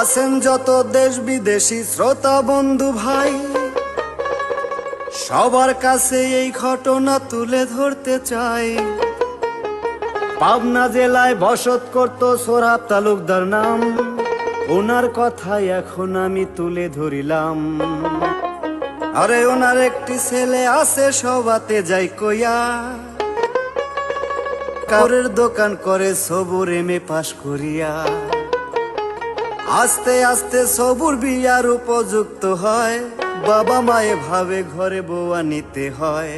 আছেন যত দেশ বিদেশি শ্রোতা বন্ধু ভাই। সবার কাছে এই ঘটনা তুলে ধরতে চাই। পাবনা জেলায় বসত করত সোরাব তালুকদার নাম। ওনার কথাই এখন আমি তুলে ধরিলাম। আরে ওনার একটি ছেলে আছে সবাতে যাই কইয়া। কাপড়ের দোকান করে সবুর এমে পাশ করিয়া। আস্তে আস্তে সবুর বিয়ার উপযুক্ত হয়। বাবা মায়ে ভাবে ঘরে বউয়া নিতে হয়।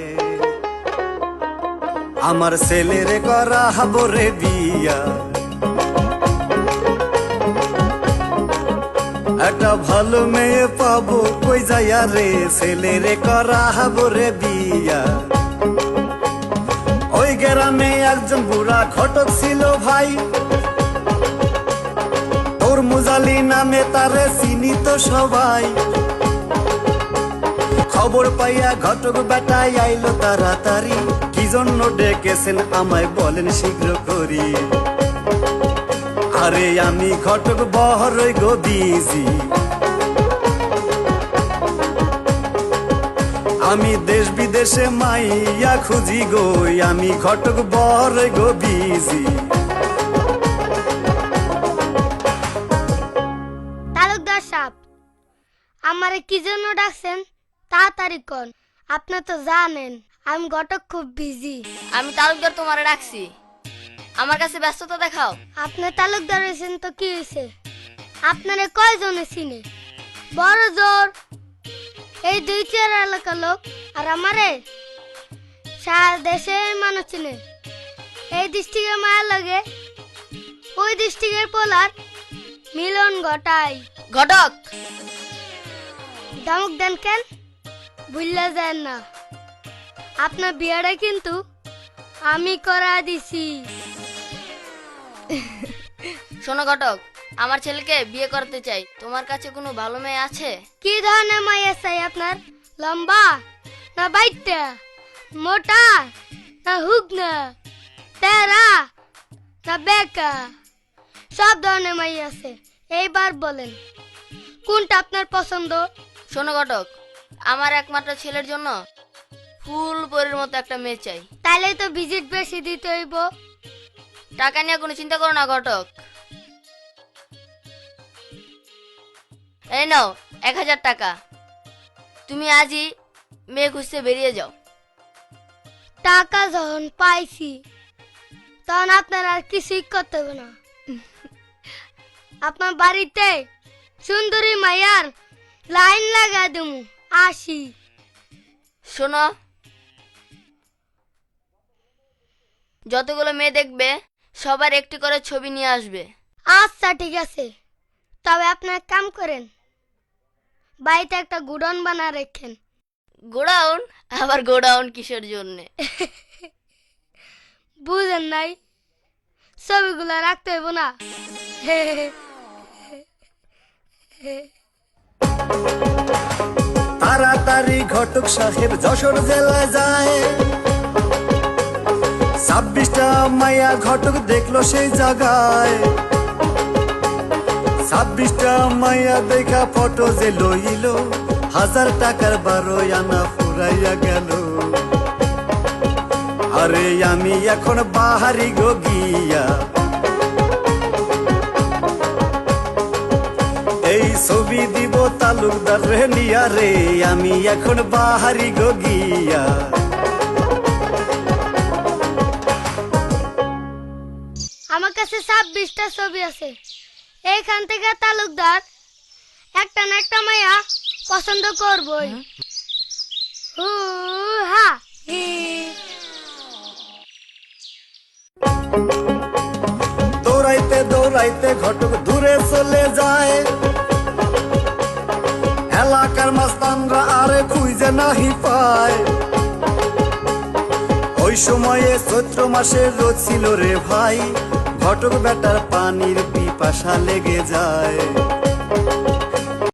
আমার ছেলেরে করা হাবরে বিয়া। একটা ভালো মেয়ে পাবো কই যাইয়া রে? ছেলেরে করা হাবরে বিয়া। ওই গ্রামে একজন বুড়া ঘটক ছিল ভাই। মুজালি নামে তারে চিনিত সবাই। খবর পাইয়া ঘটক বেটাই আইলো তাড়াতাড়ি। কি জন্য ডেকেছেন আমায় বলেন শীঘ্র করি। আরে আমি ঘটক বহরই গো বিজি। আমি দেশ বিদেশে মাইয়া খুঁজি গো আমি ঘটক বহরই গো বিজি। তালুকদার সাহেব আমারে কি জন্য ডাকছেন? তাড়াতাড়ি কন। আপনি তো জানেন আমি ঘটক খুব বিজি আমি তালুকদার তোমারে ডাকছি। আমার কাছে ব্যস্ততা দেখাও। আপনি তালুকদার হয়েছেন তো কি হয়েছে? আপনারে কয়জনে চিনে? বড় জোর। এই দুই চার এলাকার লোক আর আমারে? সারা দেশে মানুষ চিনে। এই ডিস্ট্রিক্টের মায়ের লগে ওই ডিস্ট্রিক্টের পোলার মিলন ঘটায় ঘটক। ধমক দেন কেন? ভুললে যান না। আপনার বিয়েটা কিন্তু আমি করা দিছি। শোনো ঘটক আমার ছেলেকে বিয়ে করতে চাই। তোমার কাছে কোনো ভালো মেয়ে আছে? কি ধরনের মাইয়া চাই আপনার? লম্বা না বাইটা মোটা না হুগনা? তেরা না বেকা? সব ধরনের মাই আছে। এইবার বলেন কোনটা আপনার পছন্দ? শোনো ঘটক আমার একমাত্র ছেলের জন্য ফুল পরের মতো একটা মেয়ে চাই। তাইলে তো ভিজিট বেশি দিতে হইব। টাকা নিয়ে কোনো চিন্তা করো না ঘটক। এই নাও এক হাজার টাকা। তুমি আজই মেয়ে খুঁজতে বেরিয়ে যাও। টাকা যখন পাইছি তখন আপনার আর কিছুই করতে হবে না। আপনার বাড়িতে সুন্দরী মায়ার লাইন লাগা দেবো আসি। শোনো যতগুলো মেয়ে দেখবে সবার একটি করে ছবি নিয়ে আসবে। আচ্ছা ঠিক আছে। তবে আপনার এক কাম করেন বাড়িতে একটা গুডন বানা রেখেন। গোডাউন? আবার গোডাউন কিসের জন্যে? বুঝেন নাই? ছবিগুলো রাখতে হইব না। তাড়াতাড়ি ঘটক সাহেব যশোর যায়। ছাব্বিশটা মাইয়া ঘটক দেখল সেই জায়গায়। ছাব্বিশটা মাইয়া দেখা ফটো যে লইল, হাজার টাকার বারো আনা ফুরাইয়া গেল। আরে আমি এখন বাহারি গো গিয়া। এই ছবি দিব তালুকদার রে নিয়া রে আমি এখন বাহারি গো গিয়া। আমার কাছে ছাব্বিশটা ছবি আছে। এইখান থেকে তালুকদার একটা না একটা মাইয়া পছন্দ করবই। হু হা দৌড়াইতে দৌড়াইতে ঘটক দূরে চলে যায়। এলাকার মাস্তানরা আরে খুঁজে নাহি পায়। ওই সময়ে চৈত্র মাসে রোদ ছিল রে ভাই। ঘটক বেটার পানির পিপাসা লেগে যায়।